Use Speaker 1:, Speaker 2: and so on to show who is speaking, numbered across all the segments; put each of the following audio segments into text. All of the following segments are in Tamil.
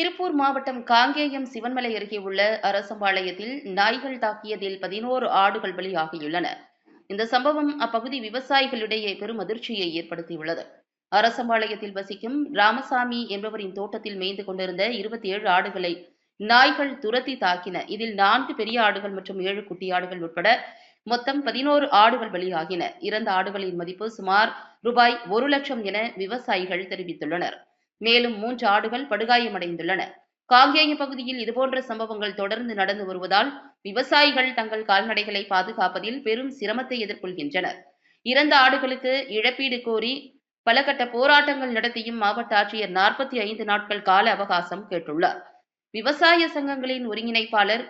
Speaker 1: திருப்பூர் மாவட்டம் காங்கேயம் சிவன்மலை அருகே உள்ள அரசம்பாளையத்தில் நாய்கள் தாக்கியதில் பதினோரு ஆடுகள் பலியாகியுள்ளன. இந்த சம்பவம் அப்பகுதி விவசாயிகளிடையே பெரும் அதிர்ச்சியை ஏற்படுத்தியுள்ளது. அரசம்பாளையத்தில் வசிக்கும் ராமசாமி என்பவரின் தோட்டத்தில் மேய்ந்து கொண்டிருந்த இருபத்தி ஏழு ஆடுகளை நாய்கள் துரத்தி தாக்கின. இதில் நான்கு பெரிய ஆடுகள் மற்றும் ஏழு குட்டி ஆடுகள் உட்பட மொத்தம் பதினோரு ஆடுகள் பலியாகின. இறந்த ஆடுகளின் மதிப்பு சுமார் ரூபாய் ஒரு லட்சம் என விவசாயிகள் தெரிவித்துள்ளனர். மேலும் மூன்று ஆடுகள் படுகாயமடைந்துள்ளன. காங்கேய பகுதியில் இதுபோன்ற சம்பவங்கள் தொடர்ந்து நடந்து வருவதால் விவசாயிகள் தங்கள் கால்நடைகளை பாதுகாப்பதில் பெரும் சிரமத்தை எதிர்கொள்கின்றனர். இறந்த ஆடுகளுக்கு இழப்பீடு கோரி பல கட்ட போராட்டங்கள் நடத்தியும் மாவட்ட ஆட்சியர் நாற்பத்தி ஐந்து நாட்கள் கால அவகாசம் கேட்டுள்ளார். விவசாய சங்கங்களின் ஒருங்கிணைப்பாளர்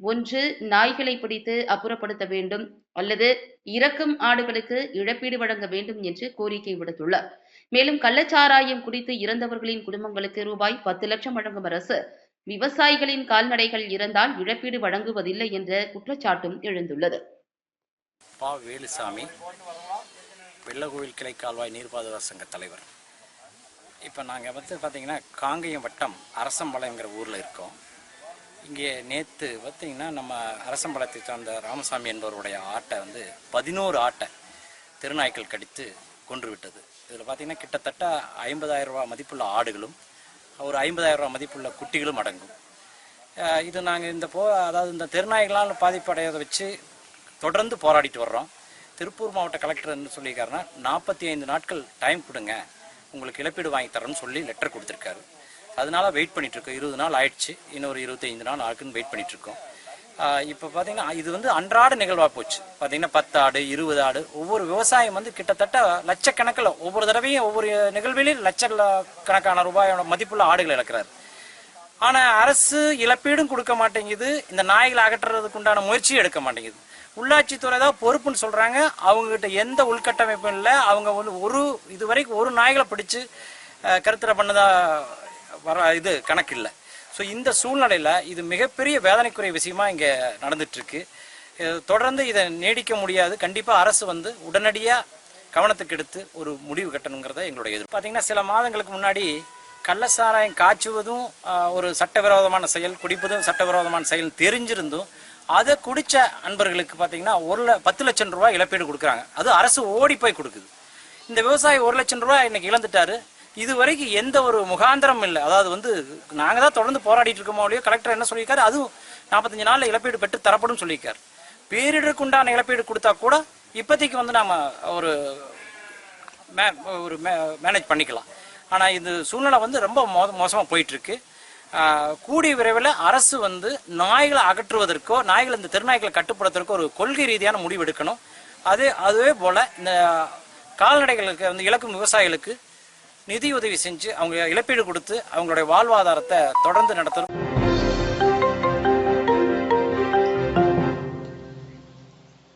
Speaker 1: ஒன்று நாய்களை பிடித்து அப்புறப்படுத்த வேண்டும் அல்லது இறக்கும் ஆடுகளுக்கு இழப்பீடு வழங்க வேண்டும் என்று கோரிக்கை விடுத்துள்ளார். மேலும் கள்ளச்சாராயம் குடித்து இறந்தவர்களின் குடும்பங்களுக்கு ரூபாய் பத்து லட்சம் வழங்கும் அரசு விவசாயிகளின் கால்நடைகள் இறந்தால் இழப்பீடு வழங்குவதில்லை என்ற குற்றச்சாட்டும் எழுந்துள்ளது.
Speaker 2: பா. வேலுசாமி வெள்ளகோவில் கிளை கால்வாய் நீர் பாதுகாப்பு சங்க தலைவர். இப்போ நாங்கள் வந்து பார்த்தீங்கன்னா காங்கேயம் வட்டம் அரசம்பாளையங்கிற ஊரில் இருக்கோம். இங்கே நேற்று பார்த்தீங்கன்னா நம்ம அரசம்பாளையத்தை சார்ந்த ராமசாமி என்பவருடைய ஆட்டை வந்து பதினோரு ஆட்டை திருநாய்க்கள் கடித்து கொன்று விட்டது. இதில் பார்த்தீங்கன்னா கிட்டத்தட்ட ஐம்பதாயிரம் ரூபா மதிப்புள்ள ஆடுகளும் ஒரு ஐம்பதாயிரம் ரூபா மதிப்புள்ள குட்டிகளும் அடங்கும். இது நாங்கள் இந்த போ அதாவது இந்த திருநாய்களால் பாதிப்படையதை வச்சு தொடர்ந்து போராடிட்டு வர்றோம். திருப்பூர் மாவட்ட கலெக்டர் என்ன சொல்லியிருக்காருன்னா நாற்பத்தி ஐந்து நாட்கள் டைம் கொடுங்க உங்களுக்கு இழப்பீடு வாங்கி தரேன்னு சொல்லி லெட்டர் கொடுத்துருக்காரு. அதனால வெயிட் பண்ணிட்டு இருக்கோம். இருபது நாள் ஆயிடுச்சு இன்னொரு இருபத்தைந்து நாள் ஆகுன்னு வெயிட் பண்ணிட்டு இருக்கோம். இப்போ பார்த்தீங்கன்னா இது வந்து அன்றாட நிகழ்வாக போச்சு. பார்த்தீங்கன்னா பத்து ஆடு இருபது ஆடு ஒவ்வொரு விவசாயம் வந்து கிட்டத்தட்ட லட்சக்கணக்கில் ஒவ்வொரு தடவையும் ஒவ்வொரு நிகழ்விலையும் லட்ச கணக்கான ரூபாயோட மதிப்புள்ள ஆடுகள் இழக்கிறார். ஆனா அரசு இழப்பீடும் கொடுக்க மாட்டேங்குது. இந்த நாய்களை அகற்றுறதுக்கு உண்டான முயற்சியும் எடுக்க மாட்டேங்குது. உள்ளாட்சித்துறை தான் பொறுப்புன்னு சொல்றாங்க. அவங்க கிட்ட எந்த உள்கட்டமைப்பும் இல்லை. அவங்க வந்து ஒரு இது வரைக்கும் ஒரு நாய்களை பிடிச்சு அஹ், பண்ணதா வர இது கணக்கு இல்லை. ஸோ இந்த சூழ்நிலையில் இது மிகப்பெரிய வேதனைக்குரிய விஷயமா இங்கே நடந்துட்டுருக்கு. தொடர்ந்து இதை நீடிக்க முடியாது. கண்டிப்பாக அரசு வந்து உடனடியாக கவனத்துக்கு எடுத்து ஒரு முடிவு கட்டணுங்கிறத எங்களுடைய எதிர்ப்பு. பார்த்தீங்கன்னா சில மாதங்களுக்கு முன்னாடி கள்ளசாராயம் காய்ச்சுவதும் ஒரு சட்டவிரோதமான செயல் குடிப்பதும் சட்டவிரோதமான செயல் தெரிஞ்சிருந்தும் அதை குடித்த அன்பர்களுக்கு பார்த்தீங்கன்னா ஒரு பத்து லட்சம் ரூபாய் இழப்பீடு கொடுக்குறாங்க. அது அரசு ஓடி போய் கொடுக்குது. இந்த விவசாயி ஒரு லட்சம் ரூபாய் இன்னைக்கு இழந்துட்டாரு. இது வரைக்கும் எந்த ஒரு முகாந்திரம் இல்லை. அதாவது வந்து நாங்க தான் தொடர்ந்து போராடிட்டு இருக்கோமோ இல்லையோ கலெக்டர் என்ன சொல்லியிருக்காரு? அதுவும் நாற்பத்தஞ்சு நாள்ல இழப்பீடு பெற்று தரப்படும் சொல்லியிருக்காரு. பேரிடருக்கு உண்டான இழப்பீடு கொடுத்தா கூட இப்போதைக்கு வந்து நாம ஒரு மே- ஒரு மேனேஜ் பண்ணிக்கலாம். ஆனால் இந்த சூழ்நிலை வந்து ரொம்ப மோ மோசமாக போயிட்டு இருக்கு கூடிய விரைவில் அரசு வந்து நாய்களை அகற்றுவதற்கோ நாய்களை இந்த தெருநாய்களை கட்டுப்படுத்துறதுக்கோ ஒரு கொள்கை ரீதியான முடிவு எடுக்கணும். அதே அதுவே போல இந்த கால்நடைகளுக்கு வந்து இழக்கும் விவசாயிகளுக்கு நிதி உதவி செஞ்சு அவங்க இழப்பீடு கொடுத்து அவங்களுடைய வாழ்வாதாரத்தை தொடர்ந்து நடத்தணும்.